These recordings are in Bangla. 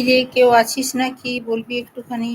কি রে কেউ আছিস নাকি বলবি একটুখানি?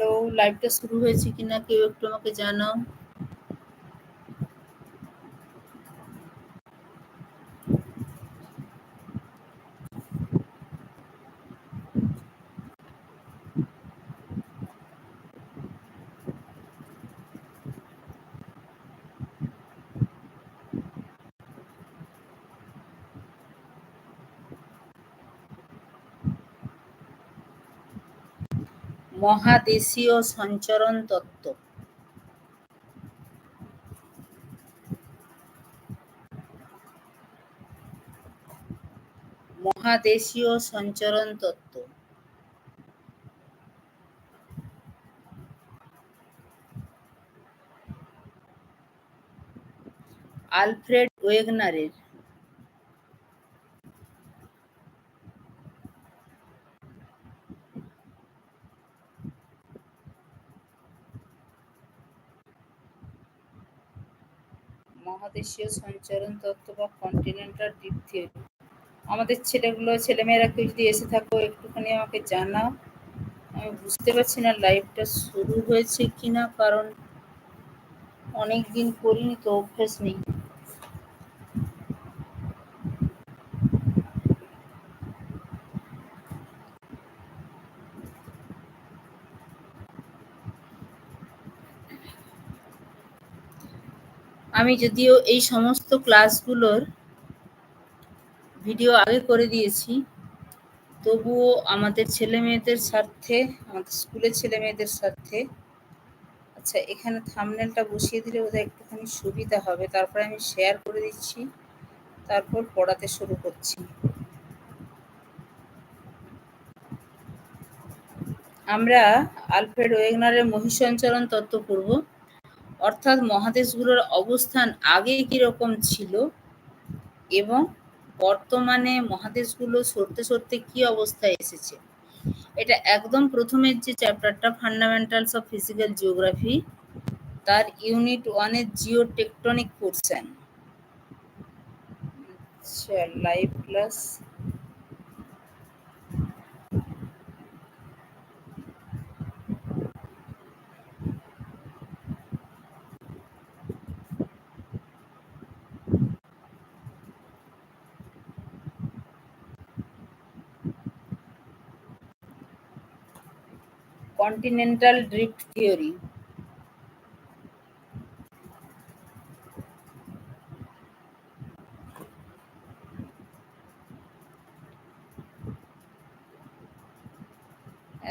হ্যালো লাইভটা শুরু হয়েছে কিনা কেউ একটু আমাকে জানাও। মহাদেশীয় সঞ্চরণ তত্ত্ব। মহাদেশীয় সঞ্চরণ তত্ত্ব। আলফ্রেড ওয়েগনারের মহাদেশীয় সঞ্চরণ তত্ত্ব বা কন্টিনেন্টাল ডিপ থিওরি আমাদের ছেলেগুলো, ছেলেমেয়েরা কেউ যদি এসে থাকো, একটুখানি আমাকে জানাও। আমি বুঝতে পারছি না লাইফটা শুরু হয়েছে কিনা, কারণ অনেক দিন করিনি তো অভ্যেস নেই। আমি যদিও এই সমস্ত ক্লাসগুলোর ভিডিও আগে করে দিয়েছি, তবুও আমাদের ছেলে মেয়েদের স্বার্থে, আমাদের স্কুলের ছেলে মেয়েদের স্বার্থে আচ্ছা এখানে থামনেলটা বসিয়ে দিলে বোধহয় একটুখানি সুবিধা হবে। তারপরে আমি শেয়ার করে দিচ্ছি, তারপর পড়াতে শুরু করছি। আমরা আলফ্রেড ওয়েগনারের মহিষঞ্চরণ তত্ত্ব পড়ব। অর্থাৎ মহাদেশগুলোর অবস্থান আগে কীরকম ছিল? এবং বর্তমানে মহাদেশগুলো সরতে সরতে কি অবস্থায় এসেছে? এটা একদম প্রথমের যে চ্যাপ্টারটা ফান্ডামেন্টালস অফ ফিজিক্যাল জিওগ্রাফি তার ইউনিট ওয়ানের geo tectonic portion live class continental drift theory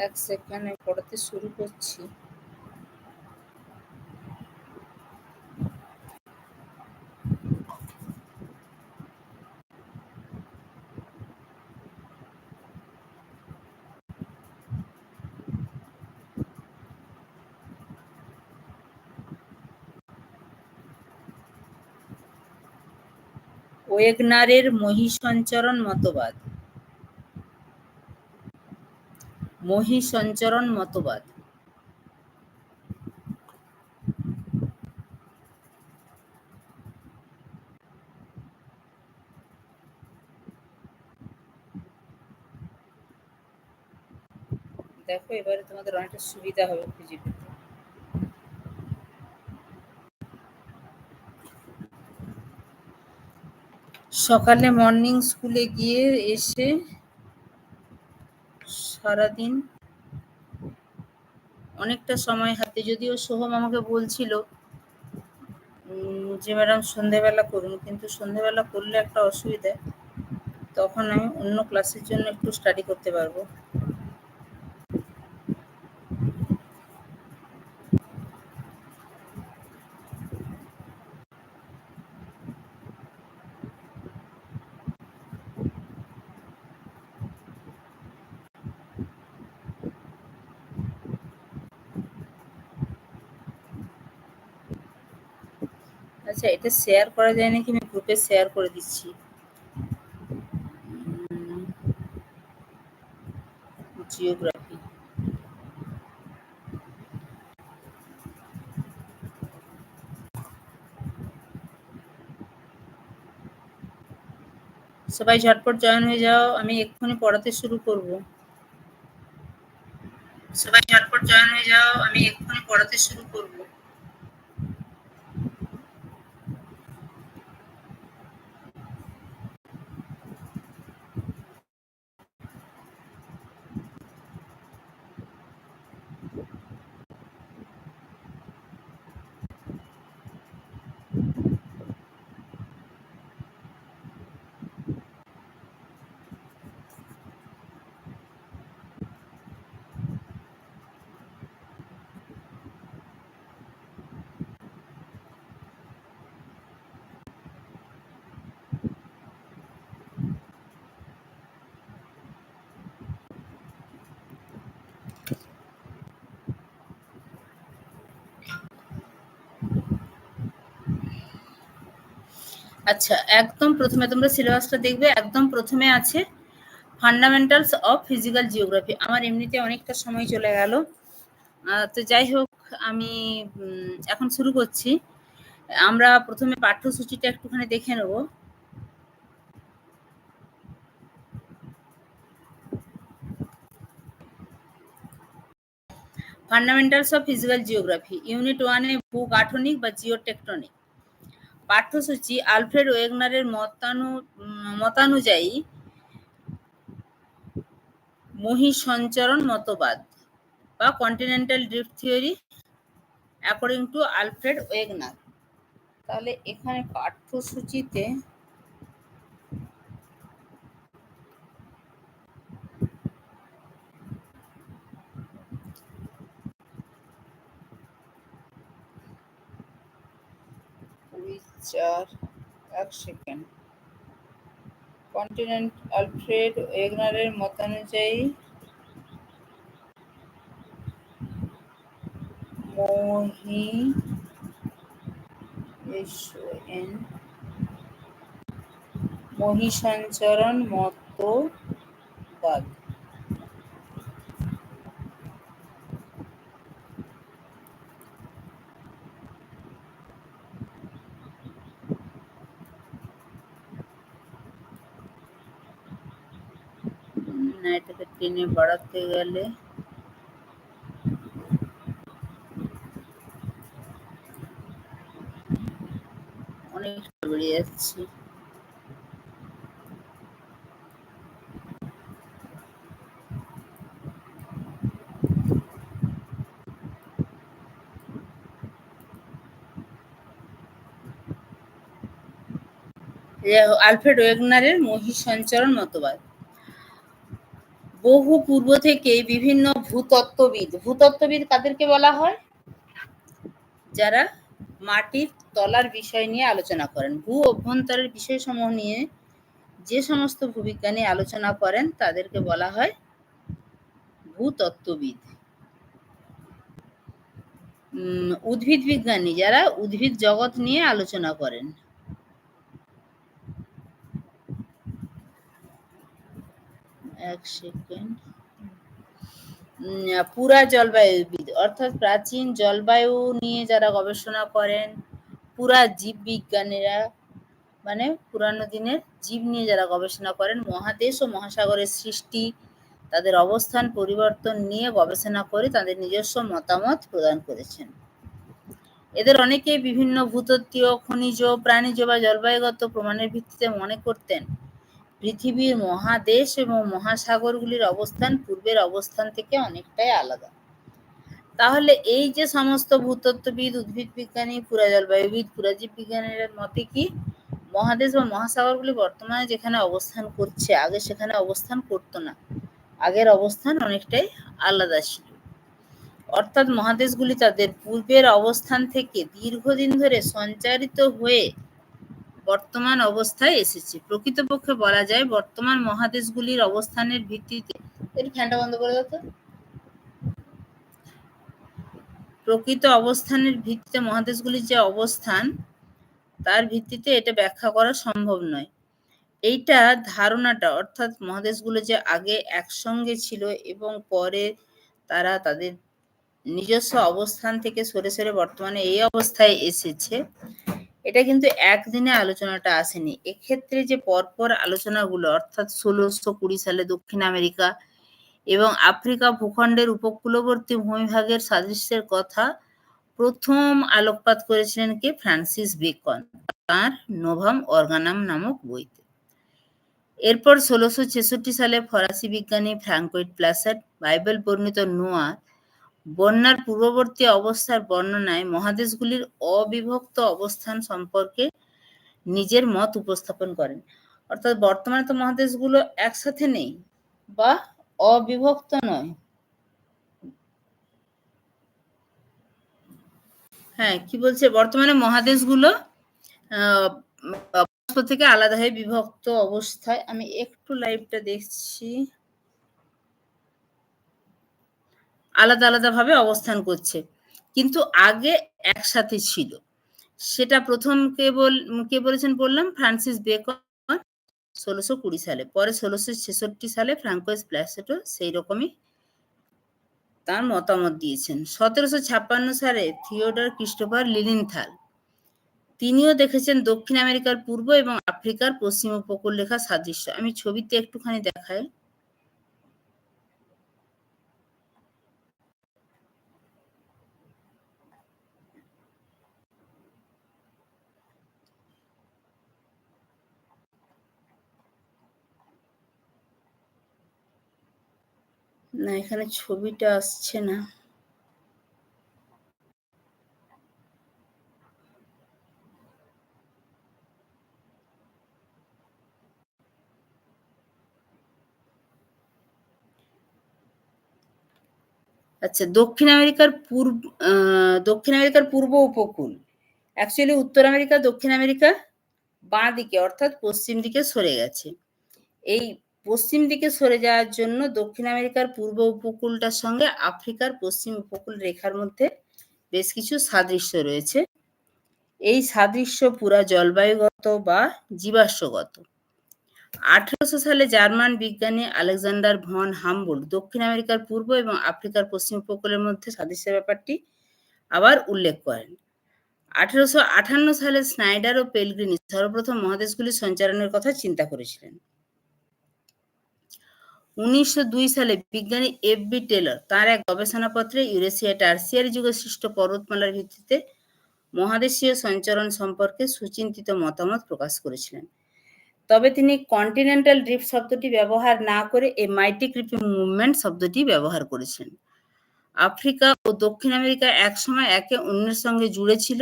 এক সেকেন্ডে পড়াতে শুরু করছি। ওয়েগনারের মহিসঞ্চরণ মতবাদ। মহিসঞ্চরণ মতবাদ। দেখো এবারে তোমাদের অনেকটা সুবিধা হবে খুঁজে পেতে। সকালে মর্নিং স্কুলে গিয়ে এসে সারাদিন অনেকটা সময় হাতে, যদিও সোহম আমাকে বলছিল যে, ম্যাডাম, সন্ধেবেলা করুন। কিন্তু সন্ধেবেলা করলে একটা অসুবিধা, তখন আমি অন্য ক্লাসের জন্য একটু স্টাডি করতে পারব। এটা শেয়ার করা যায় নাকি? আমি গ্রুপে শেয়ার করে দিচ্ছি। জিওগ্রাফি সবাই ঝটপট জয়েন হয়ে যাও, আমি এক্ষুনি পড়াতে শুরু করব। সবাই ঝটপট জয়েন হয়ে যাও, আমি এক্ষুনি পড়াতে শুরু করব। আচ্ছা একদম প্রথমে তোমরা সিলেবাসটা দেখবে, একদম প্রথমে আছে ফান্ডামেন্টালস অফ ফিজিক্যাল জিওগ্রাফি আমার এমনিতে অনেকটা সময় চলে গেল। তো যাই হোক, আমি এখন শুরু করছি। আমরা প্রথমে পাঠ্যসূচিটা একটুখানি দেখে নেব। Fundamentals of physical geography unit ওয়ানে ভূগাঠনিক বা জিওটেকটনিক পাঠ্যসূচি আলফ্রেড ওয়েগনারের মতানু, মতানুযায়ী মহিসঞ্চরণ মতবাদ বা continental drift theory according to Alfred Wegener. তাহলে এখানে পাঠ্যসূচিতে চার এক সেকেন্ড কন্টিনেন্ট আলফ্রেড ওয়েগনারের মতানুযায়ী মহি এন মহিসঞ্চরণ মতবাদ না টেনে বাড়াতে গেলে। অনেকটা বেড়ে যাচ্ছে। আলফ্রেড ওয়েগনারের মহিসঞ্চরণ মতবাদ। বহু পূর্ব থেকে বিভিন্ন ভূতত্ত্ববিদ ভূতত্ত্ববিদ কাদেরকে বলা হয়? যারা মাটির তলার বিষয় নিয়ে আলোচনা করেন, ভূ অভ্যন্তরের বিষয়সমূহ নিয়ে যে সমস্ত ভূবিজ্ঞানী আলোচনা করেন, তাদেরকে বলা হয় ভূতত্ত্ববিদ। উদ্ভিদ বিজ্ঞানী যারা উদ্ভিদ জগৎ নিয়ে আলোচনা করেন। এক সেকেন্ড পুরা জলবায়ুবিদ অর্থাৎ প্রাচীন জলবায়ু নিয়ে যারা গবেষণা করেন, পুরা জীববিজ্ঞানীরা মানে পুরানো দিনের জীব নিয়ে যারা গবেষণা করেন, মহাদেশ ও মহাসাগরের সৃষ্টি, তাদের অবস্থান, পরিবর্তন নিয়ে গবেষণা করে তাদের নিজস্ব মতামত প্রদান করেছেন। এদের অনেকেই বিভিন্ন ভূতত্ত্বীয়, খনিজ, প্রাণীজ বা জলবায়ুগত প্রমাণের ভিত্তিতে মনে করতেন। পৃথিবীর মহাদেশ এবং মহাসাগরগুলির অবস্থান পূর্বের অবস্থান থেকে অনেকটাই আলাদা। তাহলে এই যে সমস্ত ভূতত্ত্ববিদ, উদ্ভিদ বিজ্ঞানী, পুরা জলবায়ুবিদ পুরাজীব বিজ্ঞানীর মতে কি মহাদেশ বা মহাসাগরগুলি বর্তমানে যেখানে অবস্থান করছে, আগে সেখানে অবস্থান করতো না। আগের অবস্থান অনেকটাই আলাদা ছিল। অর্থাৎ মহাদেশগুলি তাদের পূর্বের অবস্থান থেকে দীর্ঘদিন ধরে সঞ্চারিত হয়ে বর্তমান অবস্থায় এসেছে। প্রকৃতপক্ষে বলা যায় বর্তমান মহাদেশগুলির অবস্থানের ভিত্তিতে। ফ্যানটা বন্ধ করে দাও তো। প্রকৃত অবস্থানের ভিত্তিতে মহাদেশগুলির যে অবস্থান তার ভিত্তিতে এটা ব্যাখ্যা করা সম্ভব নয়। এইটা ধারণাটা অর্থাৎ মহাদেশগুলো যে আগে একসঙ্গে ছিল এবং পরে তারা তাদের নিজস্ব অবস্থান থেকে সরে সরে বর্তমানে এই অবস্থায় এসেছে এটা কিন্তু একদিনে আলোচনাটা আসেনি। এক্ষেত্রে যে পরপর আলোচনাগুলো, অর্থাৎ ষোলোশো কুড়ি সালে দক্ষিণ আমেরিকা এবং আফ্রিকা ভূখণ্ডের উপকূলবর্তী ভূমিভাগের সাদৃশ্যের কথা প্রথম আলোকপাত করেছিলেন কে? ফ্রান্সিস বেকন, তার নোভাম অর্গানাম নামক বইতে। এরপর ষোলোশো ছেষট্টি সালে ফরাসি বিজ্ঞানী ফ্র্যাঙ্কোইট প্লাসার্ড বাইবেল বর্ণিত নোয়া বন্যার পূর্ববর্তী অবস্থার বর্ণনায় মহাদেশগুলির অবিভক্ত অবস্থান সম্পর্কে নিজের মত উপস্থাপন করেন। অর্থাৎ বর্তমানে তো মহাদেশগুলো একসাথে নেই বা অবিভক্ত নয়। হ্যাঁ কি বলছে? বর্তমানে মহাদেশগুলো থেকে আলাদা হয়ে বিভক্ত অবস্থায়। আমি একটু লাইভটা দেখছি। আলাদা আলাদা ভাবে অবস্থান করছে। কিন্তু আগে একসাথে ছিল। সেটা প্রথম কে বল কে বলেছেন বললাম? ফ্রান্সিস বেকন ষোলোশো কুড়ি সালে। পরে ষোলোশো ছেষট্টি সালে ফ্রাঙ্কোয়েস প্লাসেটো সেই রকমই তার মতামত দিয়েছেন। সতেরোশো ছাপ্পান্ন সালে থিওডর ক্রিস্টোফার লিলিনথাল। তিনিও দেখেছেন দক্ষিণ আমেরিকার পূর্ব এবং আফ্রিকার পশ্চিম উপকূল রেখা সাদৃশ্য। আমি ছবিতে একটুখানি দেখাই। না, এখানে ছবিটা আসছে না। আচ্ছা দক্ষিণ আমেরিকার পূর্ব দক্ষিণ আমেরিকার পূর্ব উপকূল। অ্যাকচুয়ালি উত্তর আমেরিকা, দক্ষিণ আমেরিকা বাঁ দিকে, অর্থাৎ পশ্চিম দিকে সরে গেছে। এই পশ্চিম দিকে সরে যাওয়ার জন্য দক্ষিণ আমেরিকার পূর্ব উপকূলটার সঙ্গে আফ্রিকার পশ্চিম উপকূল রেখার মধ্যে বেশ কিছু সাদৃশ্য রয়েছে। এই সাদৃশ্য পুরা জলবায়ুগত বা জীবাশ্মগত। আঠারোশো সালে জার্মান বিজ্ঞানী আলেকজান্ডার ভন হামবুল দক্ষিণ আমেরিকার পূর্ব এবং আফ্রিকার পশ্চিম উপকূলের মধ্যে সাদৃশ্যের ব্যাপারটি আবার উল্লেখ করেন। আঠারোশো আটান্ন সালে স্নাইডার ও পেলগ্রিনি সর্বপ্রথম মহাদেশগুলির সঞ্চালনের কথা চিন্তা করেছিলেন। উনিশশো দুই সালে বিজ্ঞানী এফ বি টেলর তার এক গবেষণাপত্রে ইউরেশিয়া টার্সিয়ারি যুগে সৃষ্ট পর্বতমালার ভিত্তিতে মহাদেশীয় সঞ্চরণ সম্পর্কে সুচিন্তিত মতামত প্রকাশ করেছিলেন। তবে তিনি কন্টিনেন্টাল ড্রিফট শব্দটি ব্যবহার না করে এ মাইটি ক্রিপি মুভমেন্ট শব্দটি ব্যবহার করেছেন। আফ্রিকা ও দক্ষিণ আমেরিকা একসময় একে অন্যের সঙ্গে জুড়ে ছিল।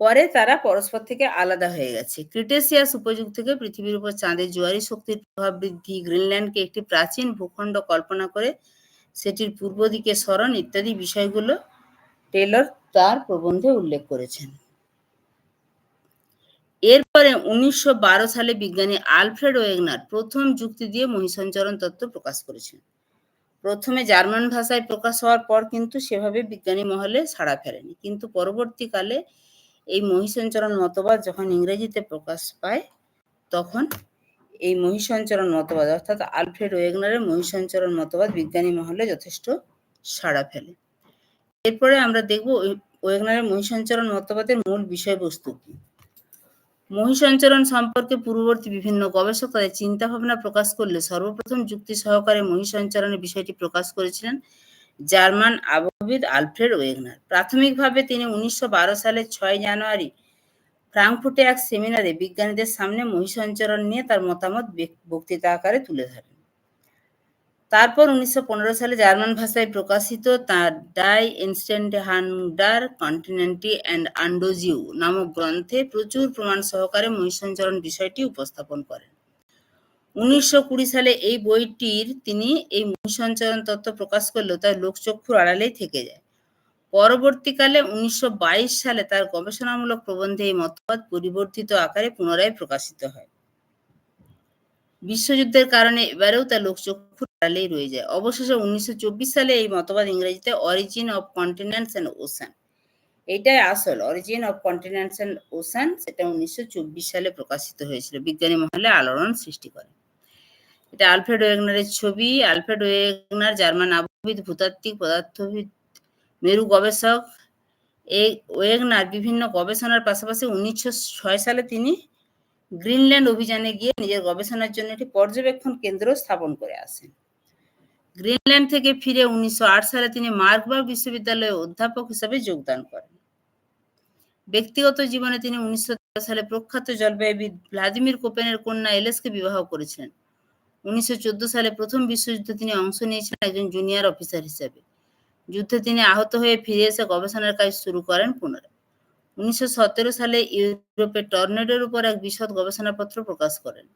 পরে তারা পরস্পর থেকে আলাদা হয়ে গেছে। ক্রিটেসিয়াস উপযুগ থেকে পৃথিবীর উপর চাঁদের জোয়ারি শক্তির প্রভাব বৃদ্ধি, গ্রিনল্যান্ডকে একটি প্রাচীন ভূখণ্ড কল্পনা করে সেটির পূর্ব দিকে স্মরণ ইত্যাদি বিষয়গুলো টেলর তার প্রবন্ধে উল্লেখ করেছেন। এরপরে উনিশশো বারো সালে বিজ্ঞানী আলফ্রেড ওয়েগনার প্রথম যুক্তি দিয়ে মহিসঞ্চরণ তত্ত্ব প্রকাশ করেছেন। প্রথমে জার্মান ভাষায় প্রকাশ হওয়ার পর কিন্তু সেভাবে বিজ্ঞানী মহলে সাড়া ফেলেনি কিন্তু পরবর্তীকালে এই মহিষঞ্চরণ মতবাদ যখন ইংরেজিতে প্রকাশ পায়, তখন এই মহিষঞ্চরণ মতবাদ, অর্থাৎ আলফ্রেড ওয়েগনারের মহিষঞ্চরণ মতবাদ বিজ্ঞানী মহলে যথেষ্ট সাড়া ফেলে। এরপরে আমরা দেখব ওয়েগনারের মহিষঞ্চরণ মতবাদের মূল বিষয়বস্তু কি। মহিষঞ্চরণ সম্পর্কে পূর্ববর্তী বিভিন্ন গবেষক তাদের চিন্তা ভাবনা প্রকাশ করলে সর্বপ্রথম যুক্তি সহকারে মহিষঞ্চরণের বিষয়টি প্রকাশ করেছিলেন জার্মান আবহবিদ আলফ্রেড ওয়েগনার। প্রাথমিকভাবে তিনি উনিশশো সালের ছয় জানুয়ারি ফ্রাঙ্কফুটে এক সেমিনারে বিজ্ঞানীদের সামনে মহিষঞ্চরণ নিয়ে তার মতামত বক্তৃতা আকারে তুলে ধরেন। তারপর উনিশশো পনেরো সালে জার্মান ভাষায় প্রকাশিত তার ডাই হান্ডার কন্টিনেন্টি অ্যান্ড আন্ডোজিউ নামক গ্রন্থে প্রচুর প্রমাণ সহকারে মহিষঞ্চরণ বিষয়টি উপস্থাপন করেন। উনিশশো কুড়ি সালে এই বইটির তিনি এই মহিষঞ্চরণ তত্ত্ব প্রকাশ করলেও তার লোকচক্ষুর আড়ালেই থেকে যায়। পরবর্তীকালে উনিশশো বাইশ সালে তার গবেষণামূলক প্রবন্ধে এই মতবাদ পরিবর্তিত আকারে পুনরায় প্রকাশিত হয়। বিশ্বযুদ্ধের কারণে এবারেও তার লোকচক্ষু আড়ালেই রয়ে যায়। অবশেষে উনিশশো চব্বিশ সালে এই মতবাদ ইংরেজিতে origin of continents and ocean এটাই আসল। Origin of continents and ocean সেটা উনিশশো চব্বিশ সালে প্রকাশিত হয়েছিল। বিজ্ঞানী মহলে আলোড়ন সৃষ্টি করে এটা আলফ্রেড ওয়েগনারের ছবি। আলফ্রেড ওয়েগনার জার্মান আবহবিদ, ভূতাত্ত্বিক পদার্থবিদ, মেরু গবেষক। এই ওয়েগনার বিভিন্ন গবেষণার পাশাপাশি উনিশশো ছয় সালে তিনি গ্রিনল্যান্ড অভিযানে গিয়ে নিজের গবেষণার জন্য একটি পর্যবেক্ষণ কেন্দ্র স্থাপন করে আসেন। গ্রিনল্যান্ড থেকে ফিরে উনিশশো আট সালে তিনি মার্কবার্গ বিশ্ববিদ্যালয়ে অধ্যাপক হিসাবে যোগদান করেন। ব্যক্তিগত জীবনে তিনি উনিশশো দশ সালে প্রখ্যাত জলবায়ুবিদ ভ্লাদিমির কোপেনের কন্যা এলেসকে বিবাহ করেছিলেন। উনিশশো চোদ্দ সালে প্রথম বিশ্বযুদ্ধে তিনি অংশ নিয়েছিলেন একজন জুনিয়র অফিসার হিসেবে। যুদ্ধে তিনি আহত হয়ে ফিরে এসে গবেষণার কাজ শুরু করেন পুনরায় উনিশশো সতেরো সালে ইউরোপের টর্নেডোর উপর এক বিশদ গবেষণাপত্র প্রকাশ করেন।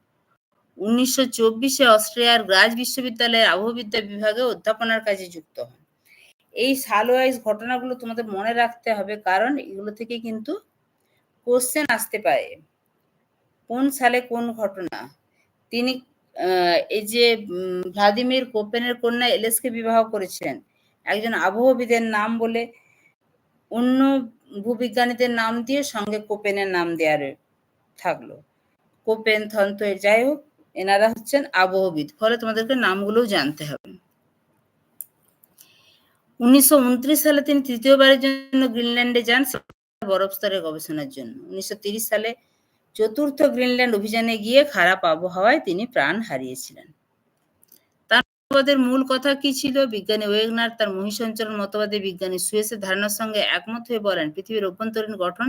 উনিশশো চব্বিশে অস্ট্রিয়ার গ্রাজ বিশ্ববিদ্যালয়ের আবহবিদ্যা বিভাগে অধ্যাপনার কাজে যুক্ত হন। এই সালওয়াইজ ঘটনাগুলো তোমাদের মনে রাখতে হবে, কারণ এগুলো থেকে কিন্তু কোশ্চেন আসতে পারে। কোন সালে কোন ঘটনা? তিনি এই যে ভ্লাদিমির কোপেনের কন্যা এলেসকে বিবাহ করেছিলেন। একজন আবহবিদের নাম বলে অন্য ভূবিজ্ঞানীদের নাম দিয়ে সঙ্গে কোপেনের নাম দেওয়ার থাকল। কোপেন থন্ত যাই হোক, এনারা হচ্ছেন আবহবিদ। ফলে তোমাদেরকে নামগুলোও জানতে হবে। উনিশশো উনত্রিশ সালে তিনি তৃতীয়বারের জন্য গ্রিনল্যান্ডে যান বরফ স্তরের গবেষণার জন্য। উনিশশো সালে চতুর্থ গ্রিনল্যান্ড অভিযানে গিয়ে খারাপ আবহাওয়ায় তিনি প্রাণ হারিয়েছিলেন। তার মতবাদের মূল কথা কি ছিল? বিজ্ঞানী ওয়েগনার তার মহিষঞ্চরণ মতবাদে বিজ্ঞানী সুয়েসের ধারণার সঙ্গে একমত হয়ে বলেন, পৃথিবীর অভ্যন্তরীণ গঠন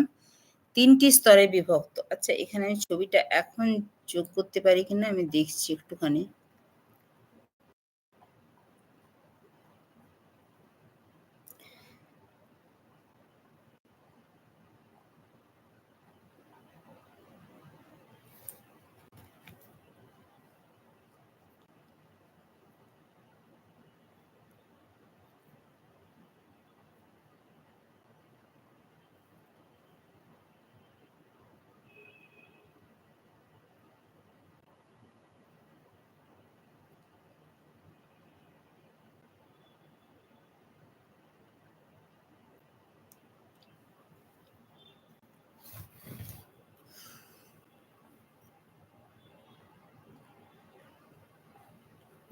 তিনটি স্তরে বিভক্ত। আচ্ছা এখানে আমি ছবিটা এখন যোগ করতে পারি কিনা? আমি দেখছি একটুখানি।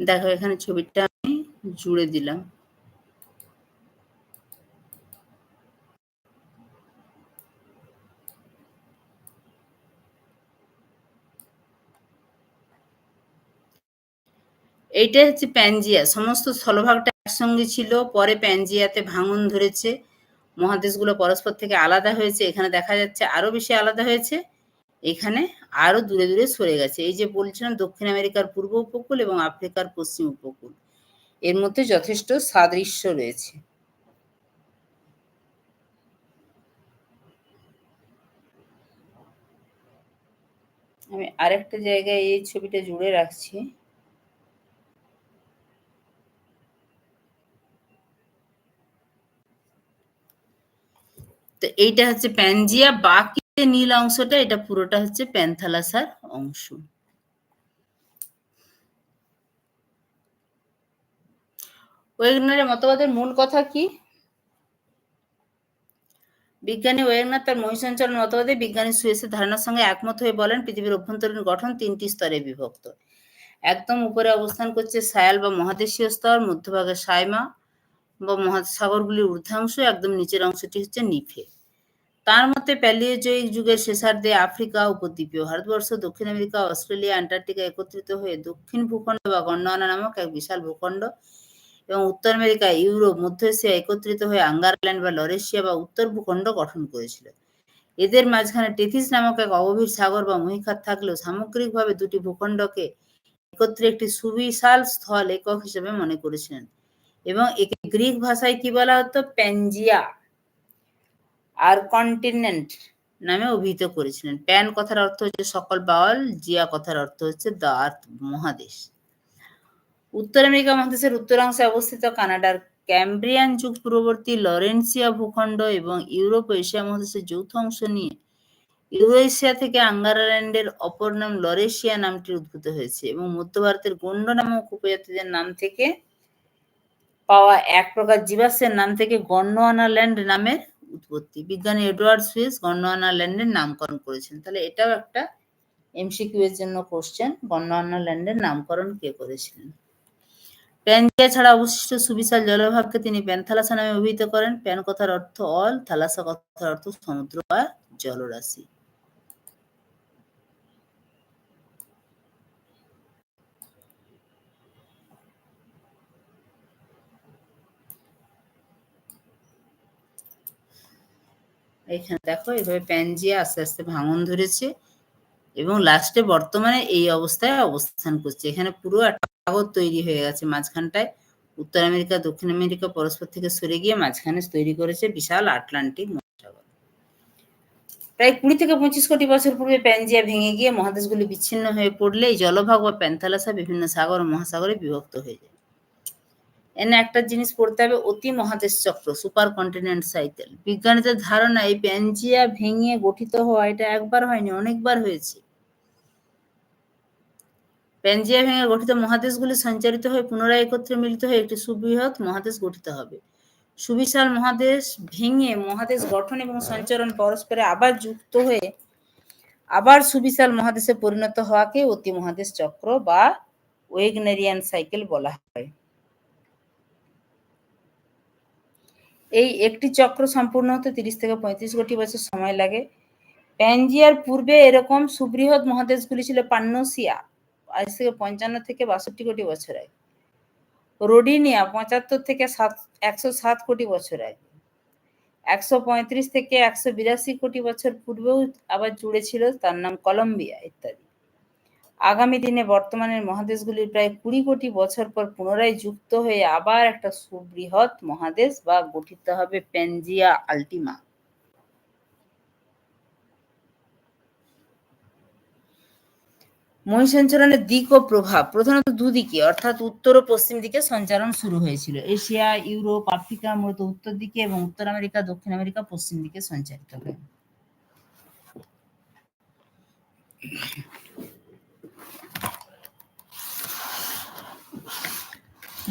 দেখো, এখানে ছবিটা আমি জুড়ে দিলাম। এইটা হচ্ছে প্যানজিয়া। সমস্ত স্থলভাগটা একসঙ্গে ছিল, পরে প্যানজিয়াতে ভাঙন ধরেছে। মহাদেশগুলো পরস্পর থেকে আলাদা হয়েছে, এখানে দেখা যাচ্ছে আরও বেশি আলাদা হয়েছে। এখানে আরও দূরে দূরে সরে গেছে। এই যে বলছিলাম, দক্ষিণ আমেরিকার পূর্ব উপকূল এবং আফ্রিকার পশ্চিম উপকূল। এর মধ্যে যথেষ্ট সাদৃশ্য রয়েছে। আমি আরেকটা জায়গায় এই ছবিটা জুড়ে রাখছি। তো এইটা হচ্ছে প্যানজিয়া, বাকি যে নীল অংশটা, এটা পুরোটা হচ্ছে প্যান্থালাসার অংশ। ওয়েগনারের মতবাদের মূল কথা কি? বিজ্ঞানী ওয়েগনার তার মহিষঞ্চরণ মতবাদে বিজ্ঞানী সুয়েসের ধারণার সঙ্গে একমত হয়ে বলেন, পৃথিবীর অভ্যন্তরীণ গঠন তিনটি স্তরে বিভক্ত। একদম উপরে অবস্থান করছে সায়াল বা মহাদেশীয় স্তর, মধ্যভাগে সাইমা বা মহাসাগরগুলির ঊর্ধ্বাংশ, একদম নিচের অংশটি হচ্ছে নিফে। তার মতে প্যালিওজয়িক যুগের শেষার্ধে আফ্রিকা উপদ্বীপীয়, ভারতবর্ষ, দক্ষিণ আমেরিকা, অস্ট্রেলিয়া, অ্যান্টার্কটিকা একত্রিত হয়ে দক্ষিণ ভূখণ্ড বা গন্ডানা নামক এক বিশাল ভূখণ্ড এবং উত্তর আমেরিকা, ইউরোপ, মধ্য এশিয়া একত্রিত হয়ে আঙ্গারল্যান্ড বা লরেশিয়া বা উত্তর ভূখণ্ড গঠন করেছিল। এদের মাঝখানে টেথিস নামক এক অগভীর সাগর বা মহিখাত থাকলেও সামগ্রিকভাবে দুটি ভূখণ্ডকে একত্রে একটি সুবিশাল স্থল একক হিসেবে মনে করেছিলেন। এবং একে গ্রিক ভাষায় কি বলা হতো? প্যানজিয়া। আর কন্টিনেন্ট নামে অভিহিত করেছিলেন। প্যান কথার অর্থ হচ্ছে সকল বাওয়াল জিয়া কথার অর্থ হচ্ছে দ্য আর্থ মহাদেশ। উত্তর আমেরিকা মহাদেশের উত্তরাংশে অবস্থিত কানাডার ক্যাম্ব্রিয়ান যুগ পূর্ববর্তী লরেন্সিয়া ভূখণ্ড এবং ইউরোপ এশিয়া মহাদেশের যৌথ অংশ নিয়ে ইউরোএশিয়া থেকে আঙ্গারাল্যান্ডের অপর নাম লরেশিয়া নামটি উদ্ভূত হয়েছে এবং মধ্য ভারতের গণ্ড নামক উপজাতিদের নাম থেকে পাওয়া এক প্রকার জীবাশ্মের নাম থেকে গন্ডোয়ানা ল্যান্ড নামের উৎপত্তি। বিজ্ঞানী এডওয়ার্ড সুইস গন্ডোয়ানা ল্যান্ডের নামকরণ করেছেন। তাহলে এটাও একটা এমসিকিউ এর জন্য কোশ্চেন গন্ডোয়ানা ল্যান্ডের নামকরণ কে করেছিলেন? প্যানজিয়া ছাড়া অবশিষ্ট সুবিশাল জলভাগকে তিনি প্যানথালাসা নামে অভিহিত করেন। প্যান কথার অর্থ অল, থালাসা কথার অর্থ সমুদ্র বা জলরাশি। এখানে দেখো, এভাবে প্যানজিয়া আস্তে আস্তে ভাঙন ধরেছে এবং লাস্টে বর্তমানে এই অবস্থায় অবস্থান করছে। এখানে পুরো একটা সাগর তৈরি হয়ে গেছে মাঝখানটায়। উত্তর আমেরিকা, দক্ষিণ আমেরিকা, পরস্পর থেকে সরে গিয়ে মাঝখানে তৈরি করেছে বিশাল আটলান্টিক মহাসাগর। প্রায় কুড়ি থেকে পঁচিশ কোটি বছর পূর্বে প্যানজিয়া ভেঙে গিয়ে মহাদেশগুলি বিচ্ছিন্ন হয়ে পড়লে এই জলভাগ বা প্যান্থালাসা বিভিন্ন সাগর মহাসাগরে বিভক্ত হয়ে যায়। এনে একটা জিনিস পড়তে হবে, অতি মহাদেশ চক্র, সুপার কন্টিনেন্ট সাইকেল। বিজ্ঞানীদের ধারণা, এই প্যানজিয়া ভেঙে গঠিত হওয়া, এটা একবার হয়নি, অনেকবার হয়েছে। প্যানজিয়া ভেঙে গঠিত মহাদেশগুলি সঞ্চারিত হয়ে পুনরায় একত্রে মিলিত হয়ে একটি সুবৃহৎ মহাদেশ গঠিত হবে। সুবিশাল মহাদেশ ভেঙে মহাদেশ গঠন এবং সঞ্চরণ পরস্পরে আবার যুক্ত হয়ে আবার সুবিশাল মহাদেশে পরিণত হওয়াকে অতি মহাদেশ চক্র বা ওয়েগনেরিয়ান সাইকেল বলা হয়। এই একটি চক্র সম্পূর্ণ হতে তিরিশ থেকে পঁয়ত্রিশ কোটি বছর সময় লাগে। প্যানজিয়ার পূর্বে এরকম সুবৃহৎ মহাদেশগুলি ছিল পান্নসিয়া, আজ থেকে পঞ্চান্ন থেকে বাষট্টি কোটি বছর। আগে রোডিনিয়া, পঁচাত্তর থেকে সাত, একশো সাত কোটি বছর। আগে একশো পঁয়ত্রিশ থেকে একশো বিরাশি কোটি বছর পূর্বেও আবার জুড়ে ছিল তার নাম কলম্বিয়া, ইত্যাদি। আগামী দিনে বর্তমানের মহাদেশগুলির প্রায় কুড়ি কোটি বছর পর পুনরায় যুক্ত হয়ে আবার একটা সুবৃহৎ মহাদেশ বা গঠিত হবে পেনজিয়া আল্টিমা। মহিষঞ্চরণের দিক ও প্রভাব, প্রধানত দুদিকে, অর্থাৎ উত্তর ও পশ্চিম দিকে সঞ্চারণ শুরু হয়েছিল। এশিয়া, ইউরোপ, আফ্রিকা, মূলত উত্তর দিকে এবং উত্তর আমেরিকা, দক্ষিণ আমেরিকা, পশ্চিম দিকে সঞ্চারিত হয়।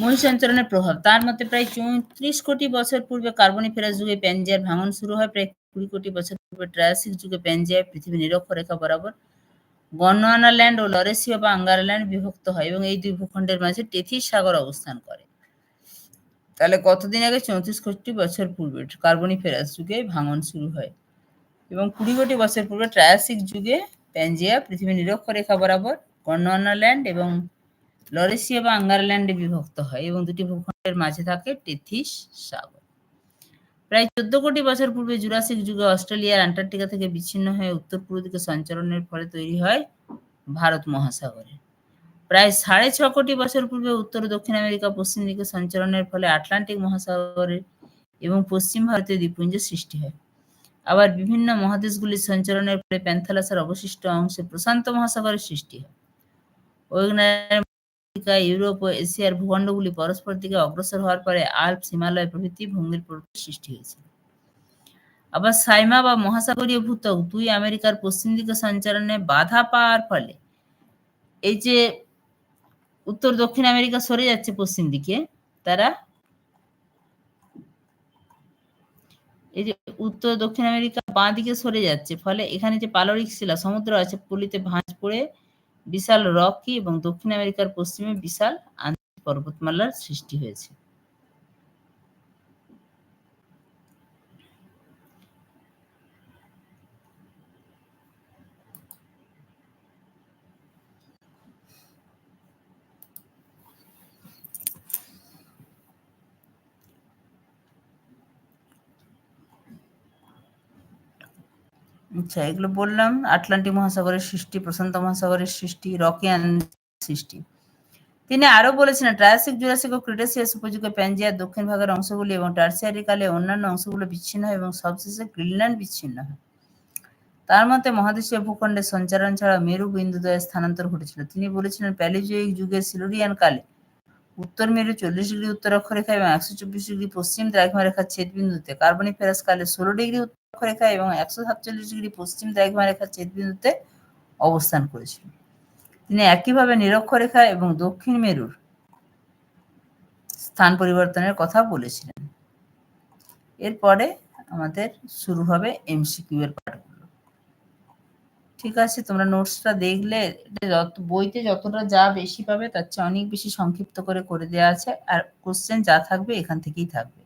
মহিষঞ্চরণের প্রভাব। তার মতে, প্রায় চৌত্রিশ কোটি বছর পূর্বে কার্বনিফেরাস যুগে প্যানজিয়ার ভাঙন শুরু হয়। প্রায় কুড়ি কোটি বছর পূর্বে ট্রায়াসিক যুগে প্যানজিয়া পৃথিবী নিরক্ষরেখা বরাবর গন্ডোয়ানা ল্যান্ড ও লরেসিয়া বা আঙ্গারল্যান্ড বিভক্ত হয় এবং এই দুই ভূখণ্ডের মাঝে টেথিস সাগর অবস্থান করে। তাহলে কতদিন আগে চৌত্রিশ কোটি বছর পূর্বে কার্বনিফেরাস যুগে ভাঙন শুরু হয়? এবং কুড়ি কোটি বছর পূর্বে ট্রায়াসিক যুগে প্যানজিয়া পৃথিবী নিরক্ষরেখা বরাবর গন্ডোয়ানা ল্যান্ড এবং লরেসিয়া বা আঙ্গারল্যান্ডে বিভক্ত হয় এবং দুটি ভূখণ্ডের মাঝে থাকে টেথিস সাগর। প্রায় চোদ্দ কোটি বছর পূর্বে জুরাসিক যুগে অস্ট্রেলিয়ার আন্টার্কটিকা থেকে বিচ্ছিন্ন হয়ে উত্তর পূর্ব দিকে সঞ্চালনের ফলে তৈরি হয় ভারত মহাসাগরে। প্রায় সাড়ে ছ কোটি বছর পূর্বে উত্তর দক্ষিণ আমেরিকা পশ্চিম দিকে সঞ্চালনের ফলে আটলান্টিক মহাসাগরের এবং পশ্চিম ভারতীয় দ্বীপপুঞ্জের সৃষ্টি হয়। আবার বিভিন্ন মহাদেশগুলির সঞ্চালনের ফলে প্যান্থালাসের অবশিষ্ট অংশে প্রশান্ত মহাসাগরের সৃষ্টি হয়। আফ্রিকা, ইউরোপ ও এশিয়ার ভূখণ্ডগুলি পরস্পর দিকে অগ্রসর হওয়ার পরে আল্পস হিমালয় প্রভৃতি ভূমির সৃষ্টি হয়েছে। আবার সাইমা বা মহাসাগরীয় ভূত্বক দুই আমেরিকার পশ্চিম দিকে সঞ্চালনে বাধা পাওয়ার ফলে এই যে উত্তর দক্ষিণ আমেরিকা সরে যাচ্ছে পশ্চিম দিকে, তারা এই যে উত্তর দক্ষিণ আমেরিকা বাঁ দিকে সরে যাচ্ছে, ফলে এখানে যে পালরিক শিলা সমুদ্র আছে পলিতে ভাঁজ পড়ে বিশাল রকি এবং দক্ষিণ আমেরিকার পশ্চিমে বিশাল আন্দিক পর্বতমালার সৃষ্টি হয়েছে। আচ্ছা এগুলো বললাম। আটলান্টিক মহাসাগরের সৃষ্টি, প্রশান্ত মহাসাগরের সৃষ্টি রকিয়ান সৃষ্টি। তিনি আরও বলেছিলেন, ট্রায়াসিক, জুরাসিক ও ক্রিটেসিয়াস উপযুগে প্যাঞ্জিয়ার দক্ষিণ ভাগের অংশগুলি এবং টার্সিয়ারি কালে অন্যান্য অংশগুলো বিচ্ছিন্ন হয় এবং সবশেষে গ্রিনল্যান্ড বিচ্ছিন্ন হয়। তার মতে, মহাদেশীয় ভূখণ্ডের সঞ্চারণ ছাড়া মেরু বিন্দুদ্বয়ের স্থানান্তর ঘটেছিল। তিনি বলেছিলেন, প্যালিজয়িক যুগের সিলুরিয়ান কালে উত্তর মেরু চল্লিশ ডিগ্রি, উত্তর অক্ষরেখা এবং একশো চব্বিশ ডিগ্রি, পশ্চিম দ্রাঘিমা রেখার ছেদবিন্দুতে কার্বনিক ফেরাস কালে ষোলো ডিগ্রি, উত্তর অক্ষরেখা এবং একশো সাতচল্লিশ ডিগ্রি, পশ্চিম দ্রাঘিমা রেখার ছেদবিন্দুতে অবস্থান করেছিল। তিনি একইভাবে নিরক্ষরেখা এবং দক্ষিণ মেরুর স্থান পরিবর্তনের কথা বলেছিলেন। এরপরে আমাদের শুরু হবে এমসিকিউ এর পাঠগুলো ঠিক আছে, তোমরা নোটসটা দেখলে যত, বইতে যতটা যা বেশি পাবে তার চেয়ে অনেক বেশি সংক্ষিপ্ত করে করে দেওয়া আছে, আর কোশ্চেন যা থাকবে এখান থেকেই থাকবে।